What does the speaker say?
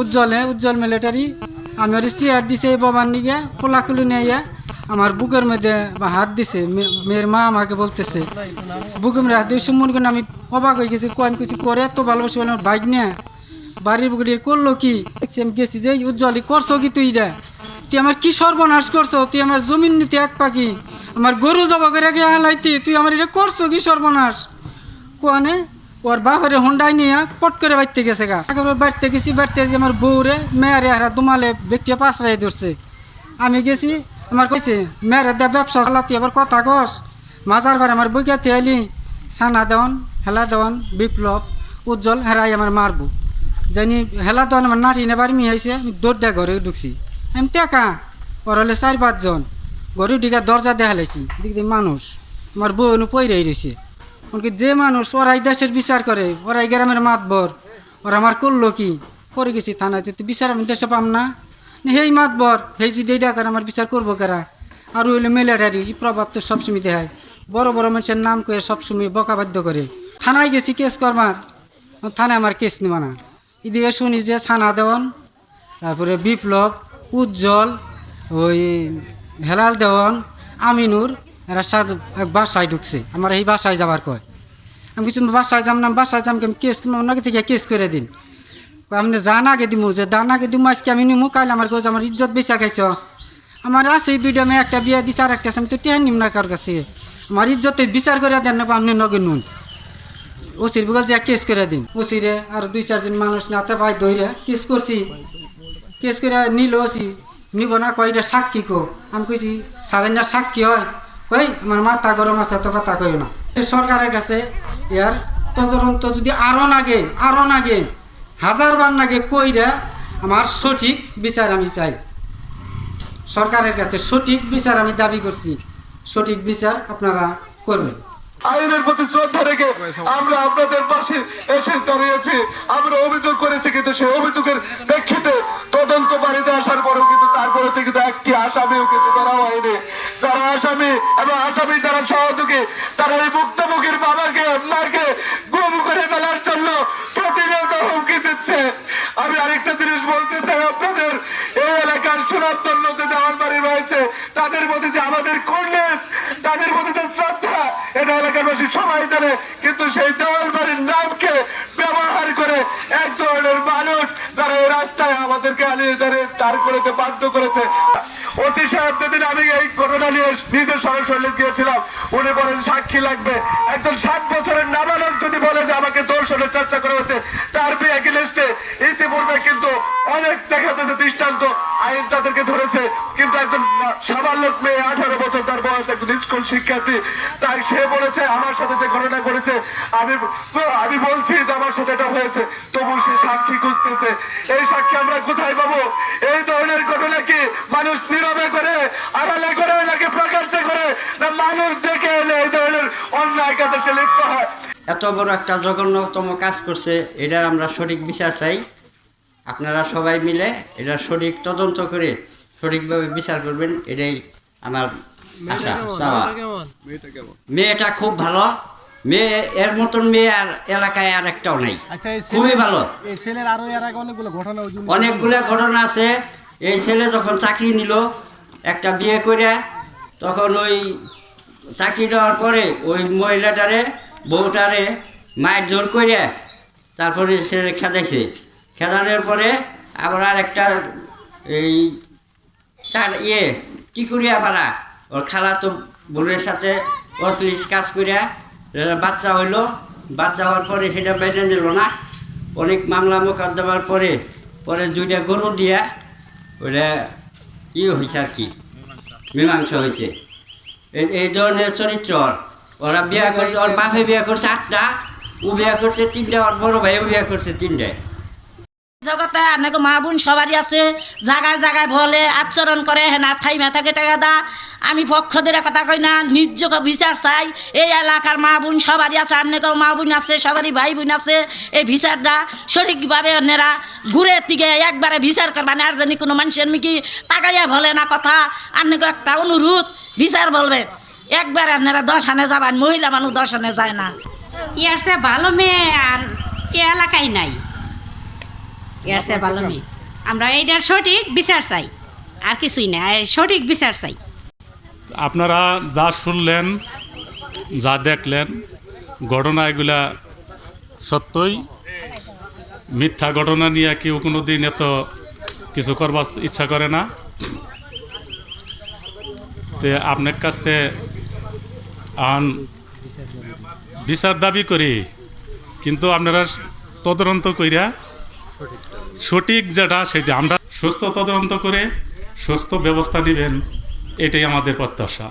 উজ্জ্বলে, উজ্জ্বল military আমি ওর chair দিছে বাবার নিগে কোলাকুলি নিয়ে আমার বুকের মধ্যে বা হাত দিছে মেয়ের মা আমাকে বলতেছে, বুকের মধ্যে হাত দিয়ে সুমন করে আমি অবাক হয়ে গেছি কোন কিছু করে এত ভালোবাসি বলে আমার বাইক নিয়ে বাড়ির বুকে করল কি? আমি গেছি, যে উজ্জ্বলই করছ কি তুই রে? তুই আমার কি সর্বনাশ করছ? তুই আমার জমিন নিতে এক পাখি, আমার গরু জবা করে গিয়ে হালাইতি, তুই আমার এটা করছ কি সর্বনাশ? কোয়ানে ওর বাপরে হুন্ডাই নিয়ে পট করে বাড়তে গেছে গা। একেবারে বাড়তে গেছি বাড়তে গেছি আমার বউরে, মেয়ারে হারা দুমালে ব্যক্তি পাঁচরাই ধরছে। আমি গেছি, আমার কইছে, মেয়ের দে ব্যবসা চালাতে আবার কথা কস। মাজার বার আমার বইকে তেলি সানা দেওয়ান হেলা দেওয়ান বিপ্লব, উজ্জ্বল, হেরাই আমার মারবো। জানি হেলা দেওয়ান আমার নাটি নেবার মি হয়েছে আমি দৌড় ঘরে ঢুকছি। আমি টেকা ওর হলে চার পাঁচজন। ঘরে ঢুকে দরজা দেখালাইছি দিক দিয়ে মানুষ। আমার বউ পইরাই রয়েছে এমনকি যে মানুষ ওরাই দেশের বিচার করে, ওরাই গ্রামের মাতবর। ওরা আমার করল কি? করে গেছি থানাতে বিচার আমি দেশে পাম না। সেই মাতবর সেই যদি এইটা করে আমার বিচার করব কারা? আর হইলে মিলিটারি এই প্রভাব তো সবসময় দেখায়। বড় বড় মানুষের নাম করে সবসময় বকাবাধ্য করে। থানায় গেছি কেস করবার। থানায় আমার কেস নেবা না। এদিকে শুনি যে ছানা দেওয়ান, তারপরে বিপ্লব, উজ্জ্বল, ওই হেলাল দেওয়ান, আমিনুর এরা সাত এক বাসায় ঢুকছে। আমার এই বাসায় যাবার কয়। আমি কিছু বাসায় যাম না বাসায় যাম আমি কেস ওনাকে থেকে কেস করে দিন। আপনি জান আগে দিমু, যে দান আগে দিমু, আজকে আমি নিমু, কাল আমার কাছে আমার ইজ্জত বেচা খাইছ। আমার আছে এই দুইটা মেয়ে, একটা বিয়ে দিছে আর একটা আমি তো টেন নিম না কার কাছে। আমার ইজ্জতে বিচার করে দেন না আপনি নগে নুন। ওসির বগল যে কেস করে দিন। ওসিরে আর দুই চারজন মানুষ নাতে ভাই দইরে কেস করছি। কেস করে নিল ওসি। নিব না কয়টা সাক্ষী কো? আমি কইছি সাড়ে না সাক্ষী হয়। কই আমার মাথা গরম আছে তো কথা কই না। সরকারের কাছে ইয়ার তদন্ত যদি আরও নাগে আরও নাগে, হাজার বার নাগে কইরা আমার সঠিক বিচার আমি চাই। সরকারের কাছে সঠিক বিচার আমি দাবি করছি। সঠিক বিচার আপনারা করবেন। আইনের প্রতি শ্রদ্ধা রেখে আমরা আপনাদের পাশে এসে দাঁড়িয়েছি। আমরা অভিযোগ করেছি কিন্তু সেই অভিযোগের প্রেক্ষিতে তদন্ত বাড়িতে আসার পরেও কিন্তু তারপরে কিন্তু একটি আসামিও কিন্তু ধরা হয়নি। যারা আসামি এবং আসামি যারা সহযোগী, তারা এই মুক্তমুখীর বাবাকে মাকে গুম করে ফেলার জন্য প্রতিনিয়ত হুমকি দিচ্ছে। আমি আরেকটা জিনিস বলতে চাই আপনাদের, এই এলাকার শোনার জন্য যে দেওয়ান বাড়ি রয়েছে। তাদের প্রতি যে আমাদের কর্ণেশ তাদের প্রতি যে শ্রদ্ধা এটা এলাকাবাসী সবাই জানে, কিন্তু সেই দেওয়াল বাড়ির নামকে ব্যবহার করে এক ধরনের মানুষ যারা এই রাস্তায় আমাদেরকে আনিয়ে দাঁড়িয়ে দাঁড় করতে বাধ্য করেছে। অতি সাহেব যেদিন আমি এই ঘটনা নিয়ে নিজের সরাসরি গিয়েছিলাম, উনি বলেন, সাক্ষী লাগবে। একজন সাত বছরের নাবালক যদি বলে যে আমাকে দর্শনের চেষ্টা করা হয়েছে, তার বিয়ে লিস্টে ইতিপূর্বে কিন্তু অনেক দেখা যাচ্ছে দৃষ্টান্ত আইন তাদেরকে ধরেছে, কিন্তু একজন সাবালক মেয়ে আঠারো বছর তার বয়স একজন স্কুল শিক্ষার্থী, তাই সে বলেছে, আমার সাথে যে ঘটনা করেছে আমি আমি বলছি যে আমার সাথে এটা হয়েছে। তবু সে সাক্ষী খুঁজতেছে। এই সাক্ষী আমরা কোথায় পাবো? এই ধরনের ঘটনা কি মানুষ নীরবে করে, আড়ালে করে, নাকি প্রকাশ্যে করে? না মানুষ ডেকে এলে এই ধরনের অন্যায় কাজে সে লিপ্ত হয়? এত বড় একটা জঘন্যতম কাজ করছে, এটার আমরা সঠিক বিচার চাই। আপনারা সবাই মিলে এটা সঠিক তদন্ত করে সঠিকভাবে বিচার করবেন, এটাই আমার মেয়েটা খুব ভালো। মেয়ে এর মতন মেয়ে আর এলাকায় আর একটাও নেই। আচ্ছা খুবই ভালো। ছেলের আরও এর আগে অনেকগুলো ঘটনা অনেকগুলো ঘটনা আছে। এই ছেলে যখন চাকরি নিল একটা বিয়ে করে তখন ওই চাকরি দেওয়ার পরে ওই মহিলাটারে বউটারে মায়ের জোর করে তারপরে সে খেদাইছে। খেদানোর পরে আবার আর একটা এই চার ইয়ে টিকুরিয়া পাড়া ওর খালা তো বোনের সাথে অশ্লীল কাজ করিয়া বাচ্চা হইল। বাচ্চা হওয়ার পরে সেটা বেঁচে নিল না। অনেক মামলা মোকদ্দমার পরে পরে দুইটা গরু দিয়া ওটা ই হয়েছে আর কি, মীমাংসা হয়েছে এই- ধরনের চরিত্র ওরা বিয়া করছে, ওর বাপে বিয়া করছে আটটা, ও বিয়া করছে তিনটা, ওর বড় ভাইও বিয়া করছে তিনটে। জগতে অনেক মা বোন সবারই আছে জায়গায় জায়গায় বলে, আচরণ করে হেনা থাই মেথাকে টাকা দা। আমি পক্ষ দিয়ে কথা কই না নির্যোগ বিচার চাই। এই এলাকার মা বোন সবারই আছে অনেকেও মা বোন আছে, সবারই ভাই বোন আছে। এই বিচারটা সঠিকভাবে ওনারা ঘুরে দিকে একবারে বিচার করবা না, আর জানি কোনো মানুষের মিকি তাকাইয়া বলে না কথা। অনেক একটা অনুরোধ, বিচার বলবে। একবার আপনারা দশ আনে যাবেন, মহিলা মানুষ দশ আনে যায় না। ইয়ার সে ভালো মেয়ে আর এ এলাকায় নাই। এর চেয়ে ভালো নেই। আমরা এইটার সঠিক বিচার চাই আর কিছুই না সঠিক বিচার চাই। আপনারা যা শুনলেন যা দেখলেন ঘটনা এগুলা সত্যই। মিথ্যা ঘটনা নিয়ে কেউ কোনো দিন এত কিছু করবার ইচ্ছা করে না। তে আপনার কাছ থেকে আন বিচার দাবি করি কিন্তু আপনারা তদন্ত কইরা সঠিক যেটা সেটা আমরা সুস্থ তদন্ত করে সুস্থ ব্যবস্থা নেবেন এটাই আমাদের প্রত্যাশা।